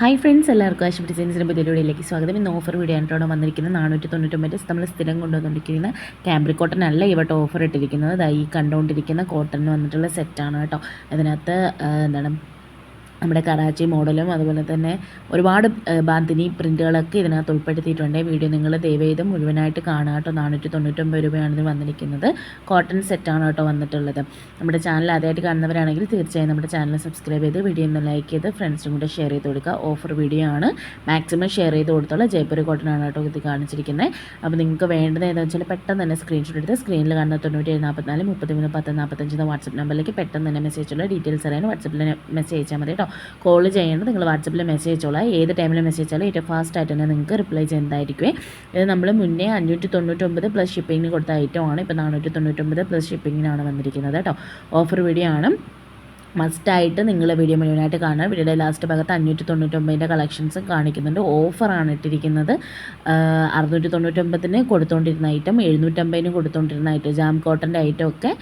Hi friends എല്ലാവർക്കും ആശുപത്രി ഡിസൈൻസിന്റെ പുതിയ സ്വാഗതം. ഇന്ന് ഓഫർ വീഡിയോ ഇവിടെ വന്നിരിക്കുന്നത് നാനൂറ്റി തൊണ്ണൂറ്റൊമ്പത് നമ്മൾ സ്ഥിരം കൊണ്ടുവന്നിരിക്കുന്ന ക്യാമ്പ്രിക് കോട്ടൺ അല്ല ഇവിടെ ഓഫർ ഇട്ടിരിക്കുന്നത്. ഈ കണ്ടുകൊണ്ടിരിക്കുന്ന കോട്ടൺ വന്നിട്ടുള്ള സെറ്റാണ് കേട്ടോ. അതിനകത്ത് എന്താണ് നമ്മുടെ കറാച്ചി മോഡലും അതുപോലെ തന്നെ ഒരുപാട് ബാന്തിനി പ്രിന്റുകളൊക്കെ ഇതിനകത്ത് ഉൾപ്പെടുത്തിയിട്ടുണ്ട്. വീഡിയോ നിങ്ങൾ ദയവേദം മുഴുവനായിട്ട് കാണുക കേട്ടോ. നാനൂറ്റി തൊണ്ണൂറ്റൊമ്പത് രൂപയാണ് ഇത് വന്നിരിക്കുന്നത്. കോട്ടൺ സെറ്റാണ് കേട്ടോ വന്നിട്ടുള്ളത്. നമ്മുടെ ചാനൽ ആദ്യമായിട്ട് കാണുന്നവരാണെങ്കിൽ തീർച്ചയായും നമ്മുടെ ചാനൽ സബ്സ്ക്രൈബ് ചെയ്ത് വീഡിയോ ഒന്ന് ലൈക്ക് ചെയ്ത് ഫ്രണ്ട്സും കൂടെ ഷെയർ ചെയ്ത് കൊടുക്കുക. ഓഫർ വീഡിയോ ആണ്. മാക്സിമം ഷെയർ ചെയ്ത് കൊടുത്തോളൂ ജയ്പൂർ കോട്ടൺ ആണ് കേട്ടോ ഇത് കാണിച്ചിരിക്കുന്നത്. അപ്പോൾ നിങ്ങൾക്ക് വേണ്ടത് ഏതാണെന്ന് വെച്ചാൽ പെട്ടെന്ന് തന്നെ സ്ക്രീൻഷോട്ട് എടുത്ത് സ്ക്രീനിൽ കാണുന്ന തൊണ്ണൂറ്റി ഏഴ് നാൽപ്പത്തിനാല് മുപ്പത്തിമൂന്ന് പത്ത് നാൽപ്പത്തഞ്ച് വാട്സപ്പ് നമ്പറിലേക്ക് പെട്ടെന്ന് തന്നെ മെസ്സേജ് ഉള്ള ഡീറ്റെയിൽസ് അറിയാൻ വാട്സപ്പിൽ മെസ്സേജ് അയച്ചാൽ മതി കേട്ടോ. കോൾ ചെയ്യേണ്ടത് നിങ്ങൾ വാട്സപ്പിൽ മെസ്സേജ് അയച്ചോളാം. ഏത് ടൈമിൽ മെസ്സേജ് അയച്ചാലും ഏറ്റവും ഫാസ്റ്റ് ആയിട്ട് തന്നെ നിങ്ങൾക്ക് റിപ്ലൈ ചെയ്യുന്നതായിരിക്കും ഇത് നമ്മൾ മുന്നേ അഞ്ഞൂറ്റി തൊണ്ണൂറ്റൊമ്പത് പ്ലസ് ഷിപ്പിങ്ങിന് കൊടുത്ത ഐറ്റമാണ് ഇപ്പോൾ നാനൂറ്റി തൊണ്ണൂറ്റൊമ്പത് പ്ലസ് ഷിപ്പിങ്ങിനാണ് വന്നിരിക്കുന്നത് കേട്ടോ. ഓഫർ വീഡിയോ ആണ്. മസ്റ്റായിട്ട് നിങ്ങൾ വീഡിയോ മുഴുവനായിട്ട് കാണുക. വീഡിയോയുടെ ലാസ്റ്റ് ഭാഗത്ത് അഞ്ഞൂറ്റി തൊണ്ണൂറ്റൊമ്പതിന്റെ കളക്ഷൻസും കാണിക്കുന്നുണ്ട് ഓഫറാണ് ഇട്ടിരിക്കുന്നത്. അറുന്നൂറ്റി തൊണ്ണൂറ്റൊമ്പതിന് കൊടുത്തുകൊണ്ടിരുന്ന ഐറ്റം എഴുന്നൂറ്റമ്പതിന് കൊടുത്തുകൊണ്ടിരുന്ന ഐറ്റം ജാം കോട്ടന്റെ ഐറ്റം ഒക്കെ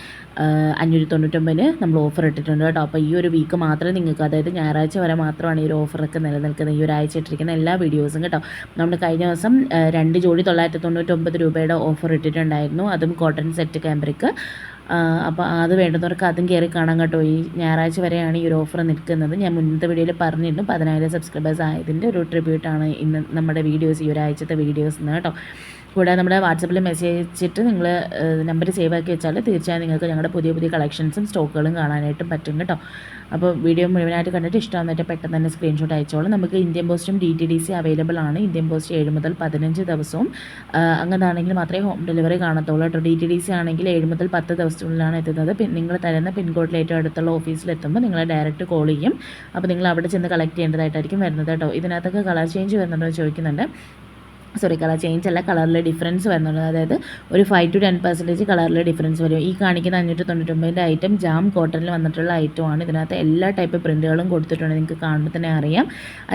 അഞ്ഞൂറ്റി തൊണ്ണൂറ്റൊമ്പതിന് നമ്മൾ ഓഫർ ഇട്ടിട്ടുണ്ട് കേട്ടോ. അപ്പോൾ ഈ ഒരു വീക്ക് മാത്രമേ നിങ്ങൾക്ക് അതായത് ഞായറാഴ്ച വരെ മാത്രമാണ് ഈ ഒരു ഓഫറൊക്കെ നിലനിൽക്കുന്നത്. ഈ ഒരാഴ്ച ഇട്ടിരിക്കുന്ന എല്ലാ വീഡിയോസും കേട്ടോ. നമ്മൾ കഴിഞ്ഞ ദിവസം രണ്ട് ജോഡി തൊള്ളായിരത്തി തൊണ്ണൂറ്റൊമ്പത് രൂപയുടെ ഓഫർ ഇട്ടിട്ടുണ്ടായിരുന്നു. അതും കോട്ടൺ സെറ്റ് ക്യാമ്പറിക്ക് അപ്പോൾ അത് വേണ്ടുന്നവർക്ക് അതും കയറി കാണാൻ കേട്ടോ. ഈ ഞായറാഴ്ച വരെയാണ് ഈ ഒരു ഓഫർ നിൽക്കുന്നത്. ഞാൻ മുന്നത്തെ വീഡിയോയിൽ പറഞ്ഞിരുന്നു പതിനായിരം സബ്സ്ക്രൈബേഴ്സ് ആയതിന്റെ ഒരു ട്രിബ്യൂട്ടാണ് ഇന്ന് നമ്മുടെ വീഡിയോസ് ഈ ഒരാഴ്ചത്തെ വീഡിയോസ് എന്ന് കേട്ടോ. കൂടാതെ നമ്മുടെ വാട്സപ്പിൽ മെസ്സേജ് അയച്ചിട്ട് നിങ്ങൾ നമ്പർ സേവ് ആക്കി വെച്ചാൽ തീർച്ചയായും നിങ്ങൾക്ക് ഞങ്ങളുടെ പുതിയ പുതിയ കളക്ഷൻസും സ്റ്റോക്കുകളും കാണാനായിട്ടും പറ്റും കേട്ടോ. അപ്പോൾ വീഡിയോ മുഴുവനായിട്ട് കണ്ടിട്ട് ഇഷ്ടമാകുന്നിട്ട് പെട്ടെന്ന് തന്നെ സ്ക്രീൻഷോട്ട് അയച്ചോളൂ. നമുക്ക് ഇന്ത്യൻ പോസ്റ്റും D T D C available ആണ്. ഇന്ത്യൻ പോസ്റ്റ് ഏഴ് മുതൽ പതിനഞ്ച് ദിവസവും. അങ്ങനെയാണെങ്കിൽ മാത്രമേ ഹോം ഡെലിവറി കാണത്തുള്ളൂ കേട്ടോ. ഡി ടി ഡി സി ആണെങ്കിൽ ഏഴ് മുതൽ പത്ത് ദിവസത്തിനുള്ളിലാണ് എത്തുന്നത്. നിങ്ങൾ തരുന്ന പിൻകോഡിൽ ഏറ്റവും അടുത്തുള്ള ഓഫീസിലെത്തുമ്പോൾ നിങ്ങളെ ഡയറക്റ്റ് കോൾ ചെയ്യും. അപ്പോൾ നിങ്ങൾ അവിടെ ചെന്ന് കളക്ട് ചെയ്യേണ്ടതായിട്ടായിരിക്കും വരുന്നത് കേട്ടോ. ഇതിനകത്തൊക്കെ കളർ ചേഞ്ച് വരുന്നുണ്ടോ ചോദിക്കുന്നുണ്ട്. സോറി കളർ ചേഞ്ച് അല്ല കളറിൽ ഡിഫറൻസ് വരുന്നുണ്ട്. അതായത് ഒരു ഫൈവ് ടു ടെൻ പെർസെന്റേജ് കളറിൽ ഡിഫറൻസ് വരും. ഈ കാണിക്കുന്ന അഞ്ഞൂറ്റി തൊണ്ണൂറ്റൊമ്പതിന്റെ ഐറ്റം ജാം കോട്ടണിൽ വന്നിട്ടുള്ള ഐറ്റമാണ് ഇതിനകത്ത് എല്ലാ ടൈപ്പ് പ്രിന്റുകളും കൊടുത്തിട്ടുണ്ട്. നിങ്ങൾക്ക് കാണുമ്പോൾ തന്നെ അറിയാം.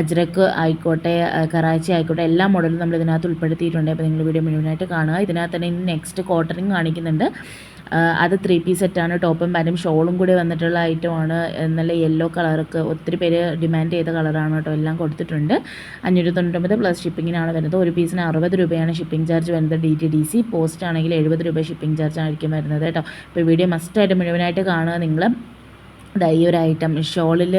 അജ്രക്ക് ആയിക്കോട്ടെ കറാച്ചി ആയിക്കോട്ടെ എല്ലാ മോഡലും നമ്മൾ ഇതിനകത്ത് ഉൾപ്പെടുത്തിയിട്ടുണ്ട്. അപ്പോൾ നിങ്ങൾ വീഡിയോ മുഴുവനായിട്ട് കാണുക. ഇതിനകത്ത് തന്നെ ഇനി നെക്സ്റ്റ് കോട്ടണിങ് കാണിക്കുന്നുണ്ട്. അത് ത്രീ പീസ് സെറ്റാണ് ടോപ്പും പാന്റും ഷോളും കൂടി വന്നിട്ടുള്ള ഐറ്റമാണ് നല്ല യെല്ലോ കളർക്ക് ഒത്തിരി പേര് ഡിമാൻഡ് ചെയ്ത കളറാണ് കേട്ടോ. എല്ലാം കൊടുത്തിട്ടുണ്ട്. അഞ്ഞൂറ്റി തൊണ്ണൂറ്റൊമ്പത് പ്ലസ് ഷിപ്പിങ്ങിനാണ് വരുന്നത്. ഒരു പീസിന് അറുപത് രൂപയാണ് ഷിപ്പിംഗ് ചാർജ് വരുന്നത്. D T D C post ആണെങ്കിൽ എഴുപത് രൂപ ഷിപ്പിംഗ് ചാർജ് ആയിരിക്കും വരുന്നത് കേട്ടോ. ഇപ്പോൾ വീഡിയോ മസ്റ്റായിട്ട് മുഴുവനായിട്ട് കാണുക നിങ്ങൾ ദാ ഈ ഒരു ഐറ്റം ഷോളിൽ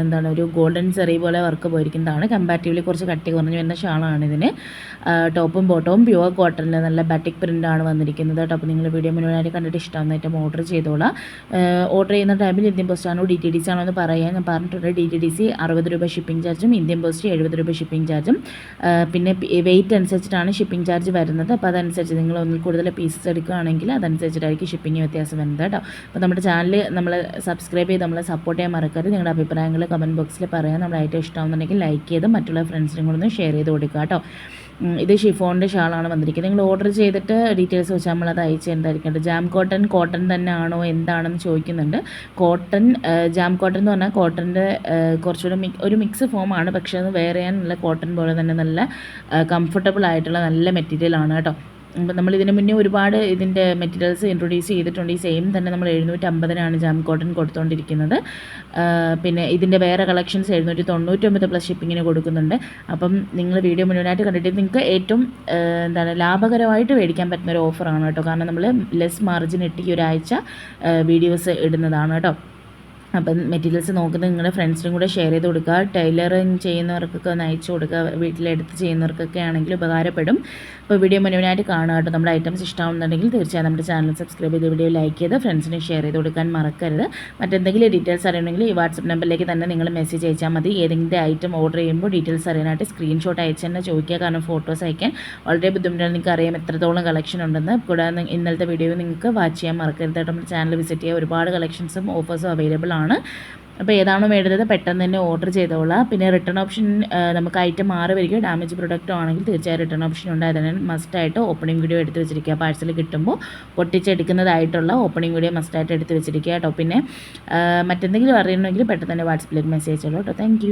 എന്താണ് ഒരു ഗോൾഡൻ ചെറിയ പോലെ വർക്ക് പോയിരിക്കുന്നതാണ്. കമ്പാരിറ്റീവ്ലി കുറച്ച് കട്ടി കുറഞ്ഞു വരുന്ന ഷാളാണ് ഇതിന്. ടോപ്പും ബോട്ടവും പ്യുവർ കോട്ടണിൽ നല്ല ബാറ്റിക് പ്രിന്റാണ് വന്നിരിക്കുന്നത് അപ്പോൾ നിങ്ങൾ വീഡിയോ മുഴുവനായിട്ട് കണ്ടിട്ട് ഏറ്റവും ഓർഡർ ചെയ്തോളാം. ഓർഡർ ചെയ്യുന്ന ടൈമിൽ ഇന്ത്യൻ പോസ്റ്റ് ആണോ ഡി ടി ഡി സി ആണോ എന്ന് പറയാൻ ഞാൻ പറഞ്ഞിട്ടുണ്ട്. ഡി ടി ഡി സി അറുപത് രൂപ ഷിപ്പിംഗ് ചാർജും ഇന്ത്യൻ പോസ്റ്റ് എഴുപത് രൂപ ഷിപ്പിംഗ് ചാർജും പിന്നെ വെയിറ്റ് അനുസരിച്ചിട്ടാണ് ഷിപ്പിംഗ് ചാർജ് വരുന്നത്. അപ്പോൾ അതനുസരിച്ച് നിങ്ങൾ ഒന്നിൽ കൂടുതൽ പീസസ് എടുക്കുകയാണെങ്കിൽ അതനുസരിച്ചിട്ടായിരിക്കും ഷിപ്പിംഗ് വ്യത്യാസം വരുന്നത് കേട്ടോ. അപ്പോൾ നമ്മുടെ ചാനൽ നമ്മൾ സബ്സ്ക്രൈബ് ചെയ്ത് നമ്മളെ സപ്പോർട്ട് ചെയ്യാൻ മറക്കരുത്. നിങ്ങളുടെ അഭിപ്രായങ്ങൾ കമന്റ് ബോക്സിൽ പറയാം നമ്മുടെ ഏറ്റവും ഇഷ്ടമാകുന്നുണ്ടെങ്കിൽ ലൈക്ക് ചെയ്ത് മറ്റുള്ള ഫ്രണ്ട്സിനും കൂടെ ഒന്ന് ഷെയർ ചെയ്ത് കൊടുക്കുക കേട്ടോ. ഇത് ഷിഫോണിന്റെ ഷാളാണ് വന്നിരിക്കുന്നത്. നിങ്ങൾ ഓർഡർ ചെയ്തിട്ട് ഡീറ്റെയിൽസ് വെച്ച് നമ്മളത് അയച്ചു ജാം കോട്ടൺ കോട്ടൺ തന്നെ ആണോ എന്താണെന്ന് ചോദിക്കുന്നുണ്ട്. കോട്ടൺ ജാം കോട്ടൺ എന്ന് പറഞ്ഞാൽ കോട്ടന്റെ കുറച്ചുകൂടെ മിക് ഒരു മിക്സ് ഫോമാണ് പക്ഷേ അത് വേറെ നല്ല കോട്ടൺ പോലെ തന്നെ നല്ല കംഫർട്ടബിൾ ആയിട്ടുള്ള നല്ല മെറ്റീരിയലാണ് കേട്ടോ. നമ്മൾ ഇതിന് മുന്നേ ഒരുപാട് ഇതിന്റെ മെറ്റീരിയൽസ് ഇൻട്രൊഡ്യൂസ് ചെയ്തിട്ടുണ്ട്. ഈ സെയിം തന്നെ നമ്മൾ എഴുന്നൂറ്റി അമ്പതിനാണ് ജാം കോട്ടൺ കൊടുത്തുകൊണ്ടിരിക്കുന്നത് പിന്നെ ഇതിന്റെ വേറെ കളക്ഷൻസ് എഴുന്നൂറ്റി തൊണ്ണൂറ്റൊമ്പത് പ്ലസ് ഷിപ്പിങ്ങിന് കൊടുക്കുന്നുണ്ട്. അപ്പം നിങ്ങൾ വീഡിയോ മുഴുവനായിട്ട് കണ്ടിട്ട് നിങ്ങൾക്ക് ഏറ്റവും എന്താണ് ലാഭകരമായിട്ട് മേടിക്കാൻ പറ്റുന്ന ഒരു ഓഫറാണ് കേട്ടോ. കാരണം നമ്മൾ ലെസ് മാർജിൻ ഇട്ട് ഈ ഒരാഴ്ച വീഡിയോസ് ഇടുന്നതാണ് കേട്ടോ. അപ്പം മെറ്റീരിയൽസ് നോക്കുന്നത് നിങ്ങളുടെ ഫ്രണ്ട്സിനും കൂടെ ഷെയർ ചെയ്ത് കൊടുക്കുക. ടൈലറിങ് ചെയ്യുന്നവർക്കൊക്കെ നയിച്ചു കൊടുക്കുക. വീട്ടിലെടുത്ത് ചെയ്യുന്നവർക്കൊക്കെ ആണെങ്കിൽ ഉപകാരപ്പെടും. അപ്പോൾ വീഡിയോ മുഴുവനായിട്ട് കാണുക കേട്ടോ. നമ്മുടെ ഐറ്റംസ് ഇഷ്ടമാവുന്നുണ്ടെങ്കിൽ തീർച്ചയായും നമ്മുടെ ചാനൽ സബ്സ്ക്രൈബ് ചെയ്ത് വീഡിയോ ലൈക്ക് ചെയ്ത് ഫ്രണ്ട്സിന് ഷെയർ ചെയ്ത് കൊടുക്കാൻ മറക്കരുത്. മറ്റെന്തെങ്കിലും ഡീറ്റെയിൽസ് അറിയണമെങ്കിൽ ഈ വാട്സപ്പ് നമ്പറിലേക്ക് തന്നെ നിങ്ങൾ മെസ്സേജ് അയച്ചാൽ മതി. ഏതെങ്കിലും ഐറ്റം ഓർഡർ ചെയ്യുമ്പോൾ ഡീറ്റെയിൽസ് അറിയാനായിട്ട് സ്ക്രീൻഷോട്ട് അയച്ച് തന്നെ ചോദിക്കുക. കാരണം ഫോട്ടോസ് അയക്കാൻ വളരെ ബുദ്ധിമുട്ടാണ്. നിങ്ങൾക്ക് അറിയാം എത്രത്തോളം കളക്ഷൻ ഉണ്ടെന്ന്. കൂടാതെ ഇന്നലത്തെ വീഡിയോ നിങ്ങൾക്ക് വാച്ച് ചെയ്യാൻ മറക്കരുത് നമ്മുടെ ചാനൽ വിസിറ്റ് ചെയ്യുക ഒരുപാട് കളക്ഷൻസും ഓഫേഴ്സും അവൈലബിൾ ആണ്. അപ്പോൾ ഏതാണോ വേണ്ടത് പെട്ടെന്ന് തന്നെ ഓർഡർ ചെയ്തോളാം. പിന്നെ റിട്ടേൺ ഓപ്ഷൻ നമുക്ക് ഐറ്റം മാറി വരിക ഡാമേജ് പ്രൊഡക്റ്റോ ആണെങ്കിൽ തീർച്ചയായും റിട്ടേൺ ഓപ്ഷൻ ഉണ്ട്. അതിന് മസ്റ്റായിട്ട് ഓപ്പണിംഗ് വീഡിയോ എടുത്ത് വെച്ചിരിക്കുക. പാഴ്സൽ കിട്ടുമ്പോൾ പൊട്ടിച്ചെടുക്കുന്നതായിട്ടുള്ള ഓപ്പണിംഗ് വീഡിയോ മസ്റ്റായിട്ട് എടുത്ത് വെച്ചിരിക്കുക കേട്ടോ. പിന്നെ മറ്റെന്തെങ്കിലും അറിയണമെങ്കിൽ പെട്ടെന്ന് തന്നെ വാട്സപ്പിലേക്ക് മെസ്സേജ് ചെയ്തോളൂ കേട്ടോ. താങ്ക്